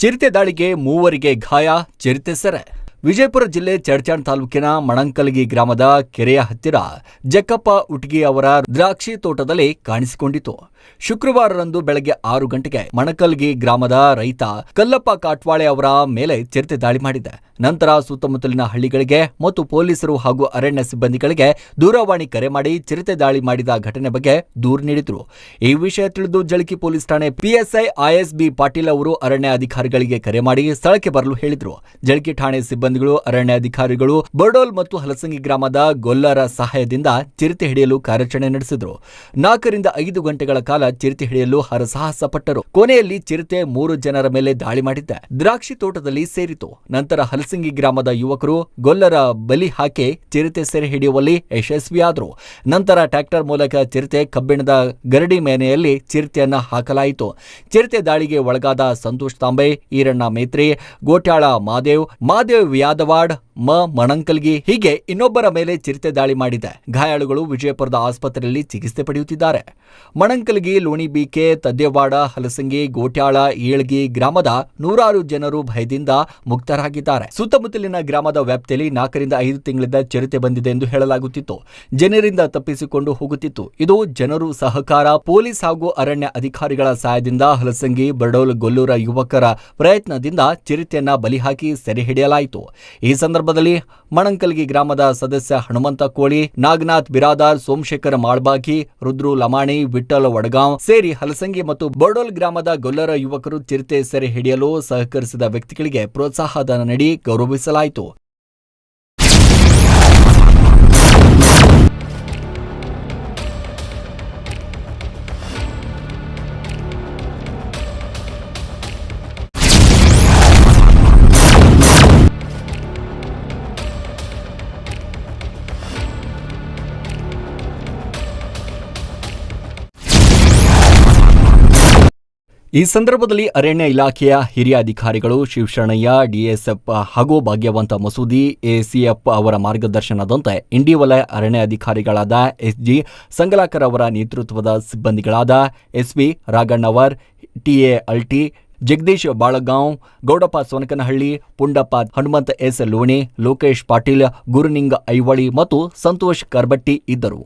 ಚಿರತೆ ದಾಳಿಗೆ ಮೂವರಿಗೆ ಗಾಯ, ಚಿರತೆ ಸೆರೆ. ವಿಜಯಪುರ ಜಿಲ್ಲೆ ಚಡ್ಚಾಣ್ ತಾಲೂಕಿನ ಮಣಂಕಲಗಿ ಗ್ರಾಮದ ಕೆರೆಯ ಹತ್ತಿರ ಜಕ್ಕಪ್ಪ ಉಟ್ಗಿ ಅವರ ದ್ರಾಕ್ಷಿ ತೋಟದಲ್ಲಿ ಕಾಣಿಸಿಕೊಂಡಿತು. ಶುಕ್ರವಾರರಂದು ಬೆಳಗ್ಗೆ ಆರು ಗಂಟೆಗೆ ಮಣಕಲ್ಗಿ ಗ್ರಾಮದ ರೈತ ಕಲ್ಲಪ್ಪ ಕಾಟ್ವಾಳೆ ಅವರ ಮೇಲೆ ಚಿರತೆ ದಾಳಿ ಮಾಡಿದೆ. ನಂತರ ಸುತ್ತಮುತ್ತಲಿನ ಹಳ್ಳಿಗಳಿಗೆ ಮತ್ತು ಪೊಲೀಸರು ಹಾಗೂ ಅರಣ್ಯ ಸಿಬ್ಬಂದಿಗಳಿಗೆ ದೂರವಾಣಿ ಕರೆ ಮಾಡಿ ಚಿರತೆ ದಾಳಿ ಮಾಡಿದ ಘಟನೆ ಬಗ್ಗೆ ದೂರು ನೀಡಿದ್ರು. ಈ ವಿಷಯ ತಿಳಿದು ಜಳಕಿ ಪೊಲೀಸ್ ಠಾಣೆ ಪಿಎಸ್ಐ ಐಎಸ್ಬಿ ಪಾಟೀಲ್ ಅವರು ಅರಣ್ಯ ಅಧಿಕಾರಿಗಳಿಗೆ ಕರೆ ಮಾಡಿ ಸ್ಥಳಕ್ಕೆ ಬರಲು ಹೇಳಿದ್ರು. ಜಳಕಿ ಠಾಣೆ ಸಿಬ್ಬಂದಿಗಳು, ಅರಣ್ಯ ಅಧಿಕಾರಿಗಳು ಬರ್ಡೋಲ್ ಮತ್ತು ಹಲಸಂಗಿ ಗ್ರಾಮದ ಗೊಲ್ಲರ ಸಹಾಯದಿಂದ ಚಿರತೆ ಹಿಡಿಯಲು ಕಾರ್ಯಾಚರಣೆ ನಡೆಸಿದ್ರು. ನಾಲ್ಕರಿಂದ ಐದು ಗಂಟೆಗಳ ಕಾಲ ಚಿರತೆ ಹಿಡಿಯಲು ಹರಸಾಹಸ ಪಟ್ಟರು ಕೊನೆಯಲ್ಲಿ ಚಿರತೆ ಮೂರು ಜನರ ಮೇಲೆ ದಾಳಿ ಮಾಡಿದ್ದ. ದ್ರಾಕ್ಷಿ ತೋಟದಲ್ಲಿ ಸೇರಿತು. ನಂತರ ಹಲಸಿಂಗಿ ಗ್ರಾಮದ ಯುವಕರು ಗೊಲ್ಲರ ಬಲಿ ಹಾಕಿ ಚಿರತೆ ಸೆರೆ ಹಿಡಿಯುವಲ್ಲಿ ಯಶಸ್ವಿಯಾದರು. ನಂತರ ಟ್ರ್ಯಾಕ್ಟರ್ ಮೂಲಕ ಚಿರತೆ ಕಬ್ಬಿಣದ ಗರಡಿ ಮೇನೆಯಲ್ಲಿ ಚಿರತೆಯನ್ನ ಹಾಕಲಾಯಿತು. ಚಿರತೆ ದಾಳಿಗೆ ಒಳಗಾದ ಸಂತೋಷ್ ತಾಂಬೆ, ಈರಣ್ಣ ಮೇತ್ರಿ, ಗೋಟ್ಯಾಳ ಮಾದೇವ್ ಮಾದೇವ್ ಯಾದವಾಡ್ ಮ. ಮಣಂಕಲ್ಗಿ ಹೀಗೆ ಇನ್ನೊಬ್ಬರ ಮೇಲೆ ಚಿರತೆ ದಾಳಿ ಮಾಡಿದೆ. ಗಾಯಾಳುಗಳು ವಿಜಯಪುರದ ಆಸ್ಪತ್ರೆಯಲ್ಲಿ ಚಿಕಿತ್ಸೆ ಪಡೆಯುತ್ತಿದ್ದಾರೆ. ಮಣಂಕಲ್ಗಿ ಲೋಣಿಬೀಕೆ ತದ್ಯವಾಡ, ಹಲಸಂಗಿ, ಗೋಟ್ಯಾಳ, ಏಳ್ಗಿ ಗ್ರಾಮದ ನೂರಾರು ಜನರು ಭಯದಿಂದ ಮುಕ್ತರಾಗಿದ್ದಾರೆ. ಸುತ್ತಮುತ್ತಲಿನ ಗ್ರಾಮದ ವ್ಯಾಪ್ತಿಯಲ್ಲಿ ನಾಲ್ಕರಿಂದ ಐದು ತಿಂಗಳಿಂದ ಚಿರತೆ ಬಂದಿದೆ ಎಂದು ಹೇಳಲಾಗುತ್ತಿತ್ತು. ಜನರಿಂದ ತಪ್ಪಿಸಿಕೊಂಡು ಹೋಗುತ್ತಿತ್ತು. ಇದು ಜನರು ಸಹಕಾರ, ಪೊಲೀಸ್ ಹಾಗೂ ಅರಣ್ಯ ಅಧಿಕಾರಿಗಳ ಸಹಾಯದಿಂದ ಹಲಸಂಗಿ ಬಡೋಲ್ ಗೊಲ್ಲೂರ ಯುವಕರ ಪ್ರಯತ್ನದಿಂದ ಚಿರತೆಯನ್ನ ಬಲಿ ಹಾಕಿ ಸೆರೆ ಹಿಡಿಯಲಾಯಿತು. ಈ ಸಂದರ್ಭದಲ್ಲಿ ಮಣಂಕಲ್ಗಿ ಗ್ರಾಮದ ಸದಸ್ಯ ಹನುಮಂತ ಕೋಳಿ, ನಾಗನಾಥ್ ಬಿರಾದಾರ್, ಸೋಮಶೇಖರ ಮಾಳ್ಬಾಗಿ, ರುದ್ರು ಲಮಾಣಿ ವಿಠಲ್ ವಡಗಾಂವ್ ಸೇರಿ ಹಲಸಂಗಿ ಮತ್ತು ಬರ್ಡೋಲ್ ಗ್ರಾಮದ ಗೊಲ್ಲರ ಯುವಕರು ಚಿರತೆ ಸೆರೆ ಹಿಡಿಯಲು ಸಹಕರಿಸಿದ ವ್ಯಕ್ತಿಗಳಿಗೆ ಪ್ರೋತ್ಸಾಹಧನ ನೀಡಿ ಗೌರವಿಸಲಾಯಿತು. ಈ ಸಂದರ್ಭದಲ್ಲಿ ಅರಣ್ಯ ಇಲಾಖೆಯ ಹಿರಿಯ ಅಧಿಕಾರಿಗಳು ಶಿವಶರಣಯ್ಯ, ಡಿಎಸ್ಎಫ್ ಹಾಗೂ ಭಾಗ್ಯವಂತ ಮಸೂದಿ, ಎಸಿಎಫ್ ಅವರ ಮಾರ್ಗದರ್ಶನದಂತೆ ಇಂಡಿವಲಯ ಅರಣ್ಯ ಅಧಿಕಾರಿಗಳಾದ ಎಸ್ಜಿ ಸಂಗಲಾಕರ್ ಅವರ ನೇತೃತ್ವದ ಸಿಬ್ಬಂದಿಗಳಾದ SV Ragannavar, TA Alti Jagadish Balgaon, Gowdappa Sonakanahalli, Pundappa Hanumanth S Loni, Lokesh Patil, Guruninga Aivali ಮತ್ತು ಸಂತೋಷ್ ಕರ್ಬಟ್ಟಿ ಇದ್ದರು.